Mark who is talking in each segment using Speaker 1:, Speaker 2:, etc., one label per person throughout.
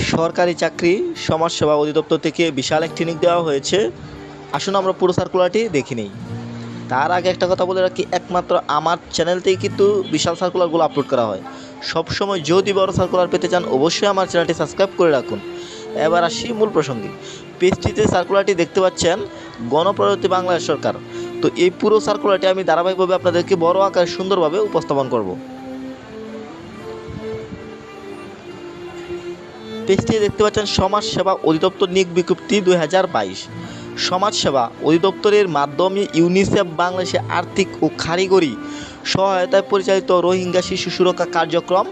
Speaker 1: সরকারি চাকরি, সমাজসেবা অধিদপ্তর থেকে বিশাল একটি নিক দেওয়া হয়েছে। আসুন আমরা পুরো সার্কুলারটি দেখে নিই। তার আগে একটা কথা বলে রাখি, একমাত্র আমার চ্যানেলতেই কিন্তু বিশাল সার্কুলারগুলো আপলোড করা হয়। সবসময় যদি বড় সার্কুলার পেতে চান, অবশ্যই আমার চ্যানেলটি সাবস্ক্রাইব করে রাখুন। এবার আসি মূল প্রসঙ্গে। পেজটিতে সার্কুলারটি দেখতে পাচ্ছেন গণপ্রজাতন্ত্রী বাংলাদেশ সরকার। তো এই পুরো সার্কুলারটি আমি ধারাবাহিকভাবে আপনাদেরকে বড় আকারে সুন্দরভাবে উপস্থাপন করব। পেজটি দেখতে পাচ্ছেন সমাজ সেবা অধিদপ্তর নিয়োগ বিজ্ঞপ্তি দুই হাজার বাইশ। সমাজসেবা অধিদপ্তরের মাধ্যমে ইউনিসেফ বাংলাদেশে আর্থিক ও কারিগরি সহায়তায় পরিচালিত রোহিঙ্গা শিশু সুরক্ষা কার্যক্রম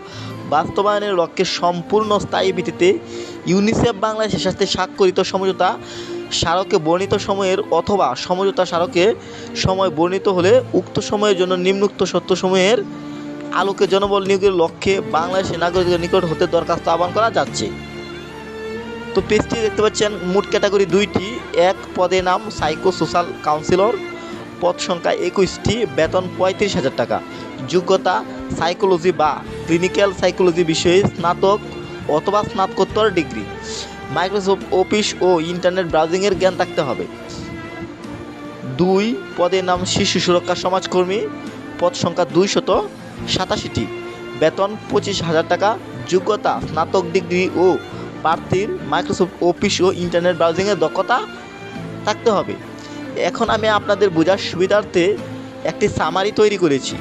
Speaker 1: বাস্তবায়নের লক্ষ্যে সম্পূর্ণ স্থায়ী ভিত্তিতে ইউনিসেফ বাংলাদেশের সাথে স্বাক্ষরিত সমঝোতা স্মারকে বর্ণিত সময়ের অথবা সমঝোতা স্মারকে সময় বর্ণিত হলে উক্ত সময়ের জন্য নিম্নোক্ত সত্যসমূহের আলোকে জনবল নিয়োগের লক্ষ্যে বাংলাদেশের নাগরিকদের নিকট হতে দরখাস্ত আহ্বান করা যাচ্ছে। তো পেজটি দেখতে পাচ্ছেন, মোট ক্যাটাগরি দুইটি। এক পদে নাম সাইকো সোশ্যাল কাউন্সিলর, পদ সংখ্যা একুশটি, বেতন পঁয়ত্রিশ হাজার টাকা। যোগ্যতা সাইকোলজি বা ক্লিনিক্যাল সাইকোলজি বিষয়ে স্নাতক অথবা স্নাতকোত্তর ডিগ্রি। মাইক্রোসফট অফিস ও ইন্টারনেট ব্রাউজিংয়ের জ্ঞান থাকতে হবে। দুই পদের নাম শিশু সুরক্ষা সমাজকর্মী, পদ সংখ্যা দুইশত সাতাশিটি। বেতন পঁচিশ হাজার টাকা। যোগ্যতা স্নাতক ডিগ্রি ও প্রার্থীর মাইক্রোসফট অফিস ও ইন্টারনেট ব্রাউজিংয়ের দক্ষতা থাকতে হবে। এখন আমি আপনাদের বোঝার সুবিধার্থে একটি সামারি তৈরি করেছি।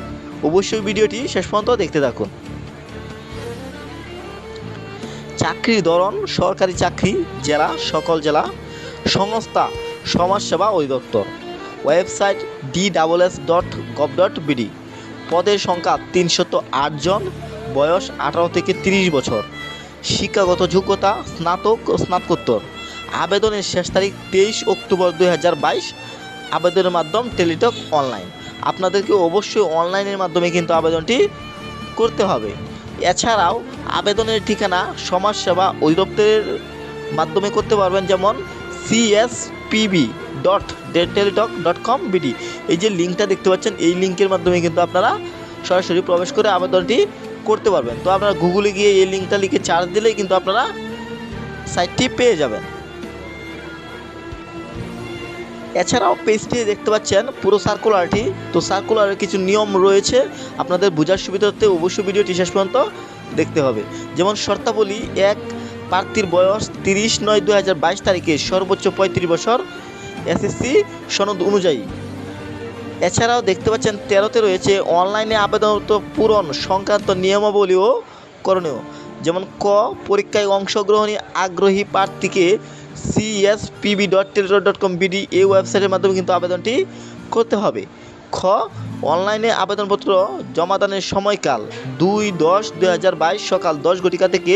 Speaker 1: অবশ্যই ভিডিওটি শেষ পর্যন্ত দেখতে থাকুন। চাকরির ধরন, সরকারি চাকরি, জেলা, সকল জেলা, সংস্থা, সমাজসেবা অধিদপ্তর। Website D double S dot gov dot BD পদের সংখ্যা তিনশত আট জন, বয়স আঠারো থেকে তিরিশ বছর। শিক্ষাগত যোগ্যতা, স্নাতক ও স্নাতকোত্তর। আবেদনের শেষ তারিখ তেইশ অক্টোবর দুই হাজার বাইশ। আবেদনের মাধ্যম টেলিটক অনলাইন। আপনাদেরকে অবশ্যই অনলাইনের মাধ্যমে কিন্তু আবেদনটি করতে হবে। এছাড়াও আবেদনের ঠিকানা সমাজসেবা অধিদপ্তরের মাধ্যমে করতে পারবেন যেমন CSPB dot Teletalk dot com BD এই যে লিঙ্কটা দেখতে পাচ্ছেন, এই লিঙ্কের মাধ্যমে কিন্তু আপনারা সরাসরি প্রবেশ করে আবেদনটি করতে পারবেন। তো আপনারা গুগলে গিয়ে এই লিঙ্কটা লিখে চার্জ দিলেই কিন্তু আপনারা সাইটটি পেয়ে যাবেন। এছাড়াও পেজটি দেখতে পাচ্ছেন পুরো সার্কুলারটি তো সার্কুলারের কিছু নিয়ম রয়েছে। আপনাদের বোঝার সুবিধার্থে অবশ্যই ভিডিওটি শেষ পর্যন্ত দেখতে হবে। যেমন শর্তাবলী এক, প্রার্থীর বয়স তিরিশ নয় দু তারিখে সর্বোচ্চ পঁয়ত্রিশ বছর এসএসসি সনদ অনুযায়ী। এছাড়াও দেখতে পাচ্ছেন তেরোতে রয়েছে অনলাইনে আবেদন পূরণ সংক্রান্ত নিয়মাবলীও করণীয়। যেমন ক, পরীক্ষায় অংশগ্রহণী আগ্রহী প্রার্থীকে CSPB dot Teletalk dot com BD এই ওয়েবসাইটের মাধ্যমে কিন্তু আবেদনটি করতে হবে। খ, অনলাইনে আবেদনপত্র জমাদানের সময়কাল দুই দশ দুই হাজার বাইশ সকাল দশ ঘটিকা থেকে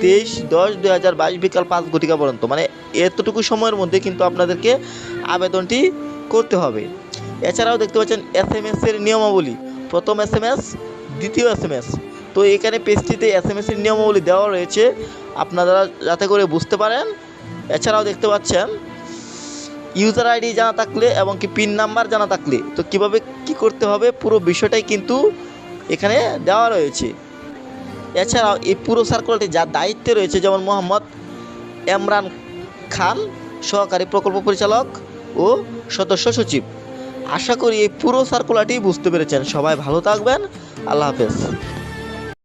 Speaker 1: তেইশ দশ দুই হাজার বাইশ বিকাল পাঁচ ঘটিকা পর্যন্ত। মানে এতটুকু সময়ের মধ্যে কিন্তু আপনাদেরকে আবেদনটি করতে হবে। এছাড়াও দেখতে পাচ্ছেন এস এম এসের নিয়মাবলী। প্রথম এস এম এস দ্বিতীয় এস এম এস তো এখানে পেজটিতে এস এম এসের নিয়মাবলী দেওয়া রয়েছে। আপনারা যাতে করে বুঝতে পারেন, এছাড়াও দেখতে পাচ্ছেন, ইউজার আইডি জানা থাকলে এবং কি পিন নাম্বার জানা থাকলে। তো কীভাবে কি করতে হবে, পুরো বিষয়টাই কিন্তু এখানে দেওয়া রয়েছে। এছাড়াও এই পুরো সার্কুলারটি যার দায়িত্বে রয়েছে, যেমন মোহাম্মদ এমরান খান, সহকারী প্রকল্প পরিচালক ও সদস্য সচিব। আশা করি এই পুরো সার্কুলারটি বুঝতে পেরেছেন। সবাই ভালো থাকবেন। আল্লাহ হাফেজ।